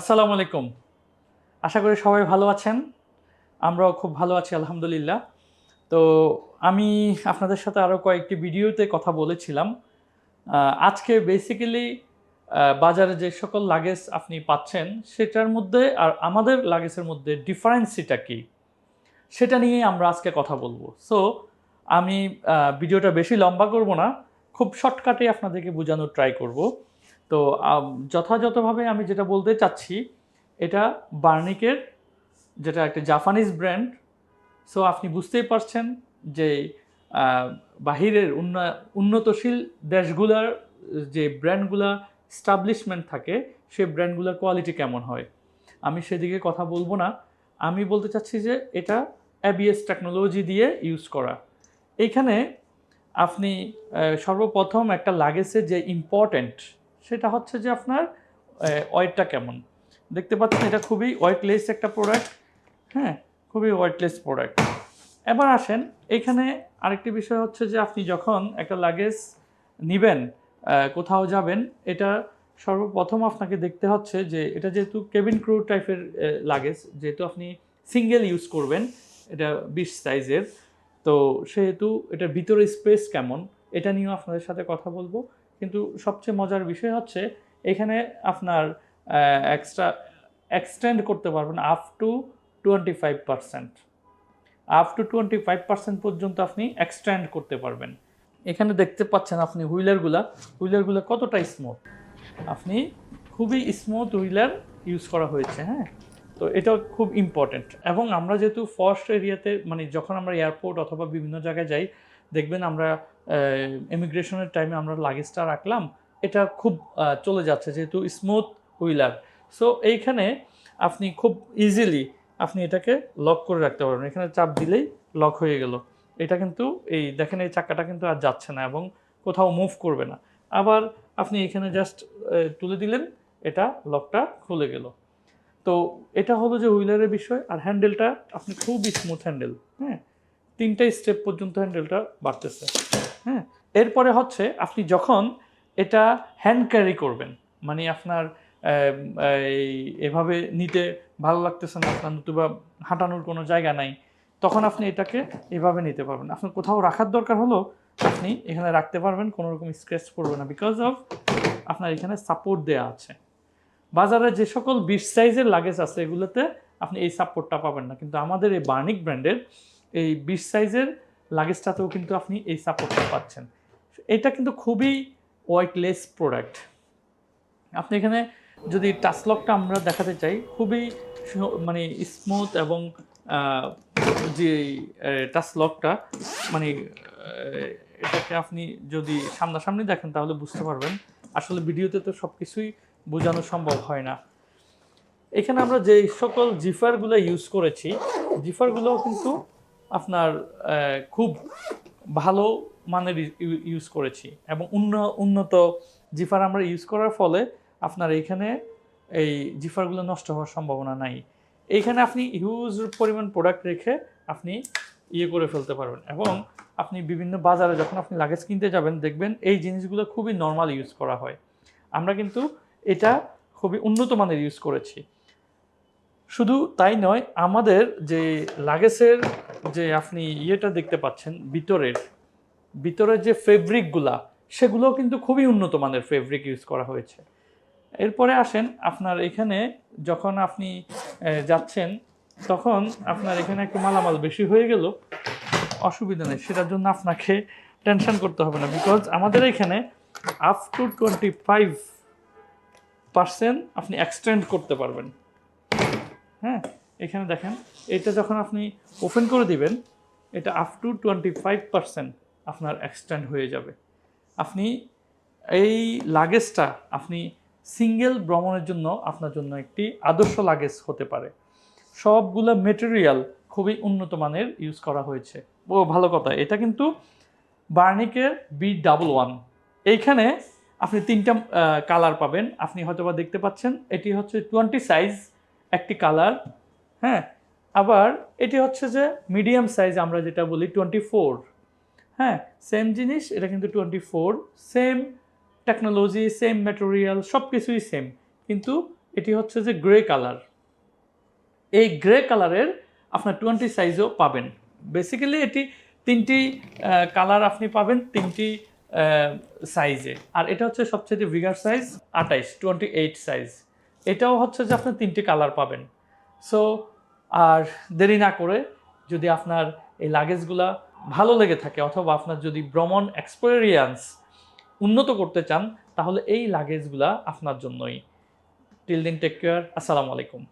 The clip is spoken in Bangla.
আসসালামু আলাইকুম। আশা করি সবাই ভালো আছেন। আমরাও খুব ভালো আছি, আলহামদুলিল্লাহ। তো আমি আপনাদের সাথে আরও কয়েকটি ভিডিওতে কথা বলেছিলাম। আজকে বেসিক্যালি বাজারে যে সকল লাগেজ আপনি পাচ্ছেন, সেটার মধ্যে আর আমাদের লাগেজের মধ্যে ডিফারেন্সিটা কী, সেটা নিয়ে আমরা আজকে কথা বলব। সো আমি ভিডিওটা বেশি লম্বা করব না, খুব শর্টকাটে আপনাদেরকে বোঝানোর ট্রাই করব। তো যথাযথভাবে আমি যেটা বলতে চাচ্ছি, এটা বার্নিকের যেটা একটা জাপানিজ ব্র্যান্ড সো আপনি বুঝতেই পারছেন যে বাহিরের উন্নতশীল দেশগুলার যে ব্র্যান্ডগুলা স্টাবলিশমেন্ট থাকে সেই ব্র্যান্ডগুলোর কোয়ালিটি কেমন হয়। আমি সেদিকে কথা বলব না। আমি বলতে চাচ্ছি যে, এটা অ্যাবিএস টেকনোলজি দিয়ে ইউজ করা। এইখানে আপনি সর্বপ্রথম একটা লাগেজে যে ইম্পর্ট্যান্ট সেটা হচ্ছে যে আপনার ওয়েটটা কেমন? দেখতে পাচ্ছেন, এটা খুবই ওয়েটলেস একটা প্রোডাক্ট হ্যাঁ খুবই ওয়েটলেস প্রোডাক্ট এবার আসেন, এখানে আরেকটি বিষয় হচ্ছে যে আপনি যখন একটা লাগেজ নেবেন কোথাও যাবেন, এটা সর্বপ্রথম আপনাকে দেখতে হচ্ছে যে এটা যেহেতু কেবিন ক্রু টাইপের লাগেজ যেহেতু আপনি সিঙ্গেল ইউজ করবেন, এটা বিশ সাইজের তো সেহেতু এটার ভিতরে স্পেস কেমন, এটা নিয়েও আপনাদের সাথে কথা বলব। কিন্তু সবচেয়ে মজার বিষয় হচ্ছে এখানে আপনার এক্সট্রা এক্সটেন্ড করতে পারবেন up to twenty five percent up to twenty five percent পর্যন্ত আপনি এক্সটেন্ড করতে পারবেন। এখানে দেখতে পাচ্ছেন আপনি হুইলারগুলা। হুইলারগুলো কতটা স্মুথ আপনি খুবই স্মুথ হুইলার ইউজ করা হয়েছে হ্যাঁ? তো এটা খুব ইম্পর্ট্যান্ট এবং আমরা যেহেতু ফার্স্ট এরিয়াতে মানে যখন আমরা এয়ারপোর্ট অথবা বিভিন্ন জায়গায় যাই, দেখবেন আমরা ইমিগ্রেশনের টাইমে আমরা লাগেজটা রাখলাম। এটা খুব চলে যাচ্ছে যেহেতু স্মুথ হুইলার সো এইখানে আপনি খুব ইজিলি আপনি এটাকে লক করে রাখতে পারবেন। এখানে চাপ দিলেই লক হয়ে গেল। এটা কিন্তু এই দেখেন, এই চাকাটা কিন্তু আর যাচ্ছে না এবং কোথাও মুভ করবে না। আবার আপনি এখানে জাস্ট তুলে দিলেন, এটা লকটা খুলে গেল। তো এটা হলো যে হুইলারের বিষয়। আর হ্যান্ডেলটা আপনি খুব স্মুথ হ্যান্ডেল হ্যাঁ? তিনটা স্টেপ পর্যন্ত হ্যান্ডেলটা বাড়তেছে। হ্যাঁ? এরপরে হচ্ছে আপনি যখন এটা হ্যান্ড ক্যারি করবেন মানে আপনার এই এভাবে নিতে ভালো লাগতেছে না, আপনার নতুবা হাঁটানোর কোনো জায়গা নাই, তখন আপনি এটাকে এভাবে নিতে পারবেন। আপনার কোথাও রাখার দরকার হলো আপনি এখানে রাখতে পারবেন, কোনো রকম স্ক্র্যাচ করবে না বিকজ অফ আপনার এখানে সাপোর্ট দেওয়া আছে। বাজারে যে সকল বিশ সাইজের লাগেজ আছে, এগুলোতে আপনি এই সাপোর্টটা পাবেন না। কিন্তু আমাদের এই বার্নিক ব্র্যান্ডের এই বিশ সাইজের লাগেজটাতেও কিন্তু আপনি এই সাপোর্টটা পাচ্ছেন। এটা কিন্তু খুবই ওয়েটলেস প্রোডাক্ট আপনি এখানে যদি টাচলকটা আমরা দেখাতে চাই, খুবই মানে স্মুথ এবং যে টাচলকটা মানে এটাকে আপনি যদি সামনাসামনি দেখেন তাহলে বুঝতে পারবেন। আসলে ভিডিওতে তো সব কিছুই বোঝানো সম্ভব হয় না। এখানে আমরা যে সকল জিফারগুলো ইউজ করেছি জিফারগুলোও কিন্তু আপনার খুব ভালো মানের ইউজ করেছি এবং উন্ন, উন্নত জিফার আমরা ইউজ করার ফলে আপনার এইখানে এই জিফারগুলো নষ্ট হওয়ার সম্ভাবনা নাই। এইখানে আপনি হিউজ পরিমাণ প্রোডাক্ট রেখে আপনি ইয়ে করে ফেলতে পারবেন এবং আপনি বিভিন্ন বাজারে যখন আপনি লাগেজ কিনতে যাবেন, দেখবেন এই জিনিসগুলো খুবই নর্মাল ইউজ করা হয়। আমরা কিন্তু এটা খুবই উন্নত মানের ইউজ করেছি। শুধু তাই নয়, আমাদের যে লাগেজের যে আপনি ইয়েটা দেখতে পাচ্ছেন, ভিতরের ভিতরের যে ফেব্রিকগুলা, সেগুলোও কিন্তু খুবই উন্নত মানের ফেব্রিক ইউজ করা হয়েছে। এরপরে আসেন আপনার এখানে যখন আপনি যাচ্ছেন, তখন আপনার এখানে একটু মালামাল বেশি হয়ে গেল। অসুবিধা নেই, সেটার জন্য আপনাকে টেনশন করতে হবে না বিকজ আমাদের এখানে up to twenty five percent আপনি এক্সটেন্ড করতে পারবেন। হ্যাঁ এখানে দেখেন, এটা যখন আপনি ওপেন করে দিবেন, এটা up to twenty five percent আপনার এক্সটেন্ড হয়ে যাবে। আপনি এই লাগেজটা আপনি সিঙ্গেল ভ্রমণের জন্য আপনার জন্য একটি আদর্শ লাগেজ হতে পারে। সবগুলো মেটেরিয়াল খুবই উন্নত মানের ইউজ করা হয়েছে। ও, ভালো কথা, এটা কিন্তু বার্নিকের বি ডাবল ওয়ান এইখানে আপনি তিনটা কালার পাবেন। আপনি হয়তোবা দেখতে পাচ্ছেন, এটি হচ্ছে টোয়েন্টি সাইজ একটি কালার হ্যাঁ? আবার এটি হচ্ছে যে মিডিয়াম সাইজ আমরা যেটা বলি টোয়েন্টি ফোর হ্যাঁ? সেম জিনিস, এটা কিন্তু twenty four, same technology, same material সব কিছুই সেম। কিন্তু এটি হচ্ছে যে গ্রে কালার। এই গ্রে কালারের আপনার টোয়েন্টি সাইজও পাবেন। বেসিক্যালি এটি তিনটি কালার আপনি পাবেন তিনটি সাইজে। আর এটা হচ্ছে সবচেয়ে বিগার সাইজ আঠাইশ, টোয়েন্টি এইট সাইজ। এটাও হচ্ছে যে আপনি তিনটি কালার পাবেন। সো আর দেরি না করে যদি আপনার এই লাগেজগুলা ভালো লেগে থাকে অথবা আপনার যদি ভ্রমণ এক্সপেরিয়েন্স উন্নত করতে চান, তাহলে এই লাগেজগুলা আপনার জন্যই। টিল দিন টেক কেয়ার আসসালামু আলাইকুম।